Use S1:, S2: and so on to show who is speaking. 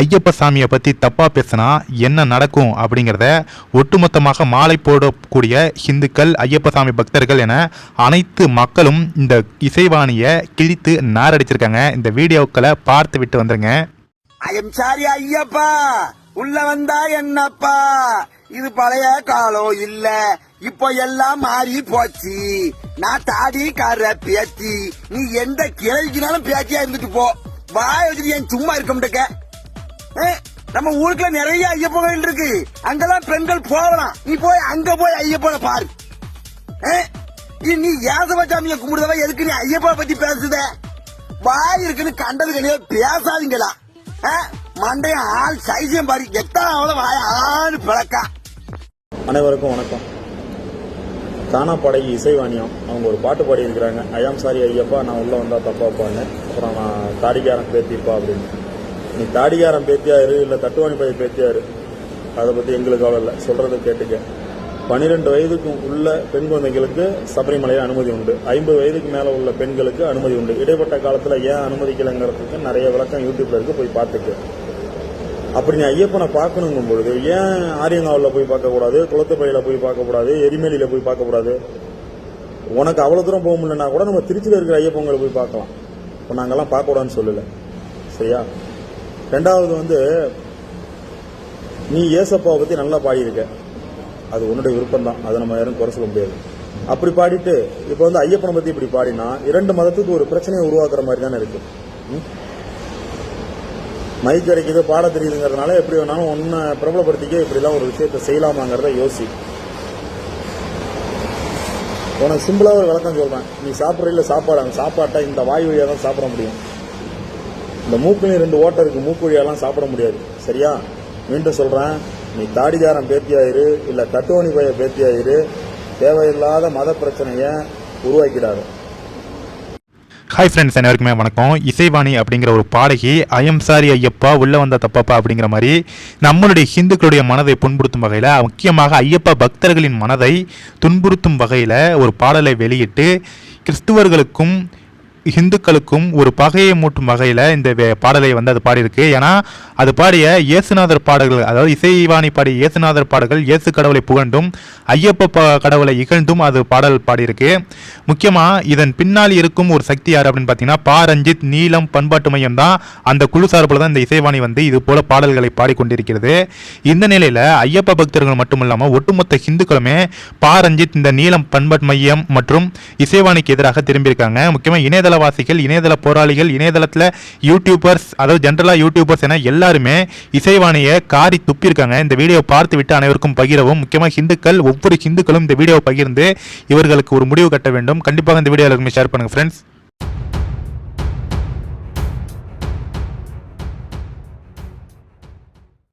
S1: ஐயப்ப சாமியை பற்றி தப்பாக பேசினா என்ன நடக்கும் அப்படிங்கிறத ஒட்டுமொத்தமாக மாலை போடக்கூடிய ஹிந்துக்கள் ஐயப்ப சாமி பக்தர்கள் என அனைத்து மக்களும் இந்த இசைவாணியை கிழித்து நாரடிச்சிருக்காங்க. இந்த வீடியோக்களை பார்த்து விட்டு வந்துருங்க.
S2: I'm sorry Ayyappa. உள்ள வந்தா என்னப்பா? இது பழைய காலம் இல்ல. இப்போ எல்லாம் மாறி போச்சு. நான் தாடிக்கார பேத்தி. நீ எந்த கிழக்கினாலும் பேத்தியா இருந்துட்டு போ. வாய் வச்சுட்டு ஏன் சும்மா இருக்க மாட்டேக்க? நம்ம ஊருக்குள்ள நிறைய ஐயப்ப கோயில் இருக்கு. அங்கெல்லாம் பெண்கள் போகலாம். நீ போய் அங்க போய் ஐயப்பனை பாரு. நீ- நீ யாசவச்சாமிய கும்பிடுறவ எதுக்கு நீ ஐயப்பனை பத்தி பேசுத? வாய் இருக்குன்னு கண்டது கிடையாது பேசாதீங்களா? ஆ? ஆள் சைசியம் பாரு. எத்தனை அவ்வளவு வாய ஆள் பிளக்கா.
S3: அனைவருக்கும் வணக்கம். காணாப்பாடகி இசைவாணியம். அவங்க ஒரு பாட்டு பாடி இருக்கிறாங்க ஐயாம் சாரி ஐயப்பா நான் உள்ள வந்தா தப்பாப்பான்னு அப்புறம் நான் தாடிக்காரன் பேத்திப்பா அப்படின்னு. நீ தாடிகாரம் பேத்தியார் இல்லை இல்ல தட்டுவாணி பைய பேத்தியாரு அதை பத்தி எங்களுக்கு கவலை இல்லை. சொல்றதை கேட்டுக்க. பனிரெண்டு வயதுக்கு உள்ள பெண் குழந்தைகளுக்கு சபரிமலையில் அனுமதி உண்டு. ஐம்பது வயதுக்கு மேலே உள்ள பெண்களுக்கு அனுமதி உண்டு. இடைப்பட்ட காலத்தில் ஏன் அனுமதிக்கலைங்கிறதுக்கு நிறைய விளக்கம் யூடியூப்ல இருக்கு போய் பார்த்துக்க. அப்படி நீ ஐயப்பனை பார்க்கணுங்கும் பொழுது ஏன் ஆரியங்காவில் போய் பார்க்கக்கூடாது குளத்துப்பையில போய் பார்க்கக்கூடாது எரிமேலியில போய் பார்க்கக்கூடாது உனக்கு அவ்வளோ தூரம் போக முடியலன்னா கூட நம்ம திருச்சியில் இருக்கிற ஐயப்பங்களை போய் பார்க்கலாம். இப்போ நாங்கள்லாம் பார்க்கக்கூடாதுன்னு சொல்லலை. சரியா? ரெண்டாவது வந்து நீ ஏசப்பாவை பற்றி நல்லா பாடியிருக்க. அது உன்னுடைய விருப்பம் தான் அதை நம்ம யாரும் குறை சொல்ல முடியாது. அப்படி பாடிட்டு இப்போ வந்து ஐயப்பனை பற்றி இப்படி பாடினா இரண்டு மதத்துக்கு ஒரு பிரச்சனையை உருவாக்குற மாதிரி தானே இருக்கு. மைக் கிடைக்குது பாட தெரியுதுங்கிறதுனால எப்படி வேணாலும் ஒன்றை பிரபலப்படுத்திக்க இப்படிலாம் ஒரு விஷயத்தை செய்யலாமாங்கிறத யோசி. உனக்கு சிம்பிளாக ஒரு விளக்கம் சொல்கிறேன் நீ சாப்பிட்றீல சாப்பாடு அந்த சாப்பாட்டை இந்த வாய் வழியாக தான் சாப்பிட முடியும். இந்த மூக்குலையும் ரெண்டு ஓட்டை இருக்கு மூக்குழியெல்லாம் சாப்பிட முடியாது. சரியா? மீண்டும் சொல்றேன் நீ தாடிதாரம் பேத்தியாயிரு இல்ல தட்டுவணி பய பேத்தியாயிரு தேவையில்லாத மத பிரச்சனைய உருவாக்கிடாது.
S1: ஹாய் ஃப்ரெண்ட்ஸ் எல்லாருக்குமே வணக்கம். இசைவாணி அப்படிங்கிற ஒரு பாடகி ஐயம் சாரி ஐயப்பா உள்ளே வந்த தப்பப்பா அப்படிங்கிற மாதிரி நம்மளுடைய ஹிந்துக்களுடைய மனதை புண்படுத்தும் வகையில் முக்கியமாக ஐயப்பா பக்தர்களின் மனதை துன்புறுத்தும் வகையில் ஒரு பாடலை வெளியிட்டு கிறிஸ்துவர்களுக்கும் இந்துக்களுக்கும் ஒரு பகையை மூட்டும் வகையில் இந்த வே- பாடலை வந்து அது பாடியிருக்கு. ஏன்னா அது பாடிய இயேசுநாதர் பாடல்கள் அதாவது இசைவாணி பாடிய இயேசுநாதர் பாடல்கள் இயேசு கடவுளை புகழ்ந்தும் ஐயப்ப கடவுளை இகழ்ந்தும் அது பாடல் பாடியிருக்கு. முக்கியமாக இதன் பின்னால் இருக்கும் ஒரு சக்தி யார் அப்படின்னு பார்த்தீங்கன்னா பா ரஞ்சித் நீலம் பண்பாட்டு மையம் தான் அந்த குழு சார்பில் தான் இந்த இசைவாணி வந்து இது போல பாடல்களை பாடிக்கொண்டிருக்கிறது. இந்த நிலையில் ஐயப்ப பக்தர்கள் மட்டும் இல்லாமல் ஒட்டுமொத்த ஹிந்துக்களுமே பா ரஞ்சித் இந்த நீலம் பண்பாட்டு மையம் மற்றும் இசைவாணிக்கு எதிராக திரும்பியிருக்காங்க. முக்கியமாக இணையதள இணையதளவாசிகள் இணையதள போராளிகள் இணையதளத்தில் யூடியூபர்ஸ் அதாவது ஜென்ரலாக யூடியூபர்ஸ் என எல்லாருமே இசைவாணியை காரி துப்பியிருக்காங்க. இந்த வீடியோ பார்த்து விட்டு அனைவருக்கும் பகிரவும். முக்கியமாக ஹிந்துக்கள் ஒவ்வொரு ஹிந்துக்களும் இந்த வீடியோவை பகிர்ந்து இவர்களுக்கு ஒரு முடிவு கட்ட வேண்டும். கண்டிப்பாக இந்த வீடியோ எல்லாருமே ஷேர் பண்ணுங்கள் ஃப்ரெண்ட்ஸ்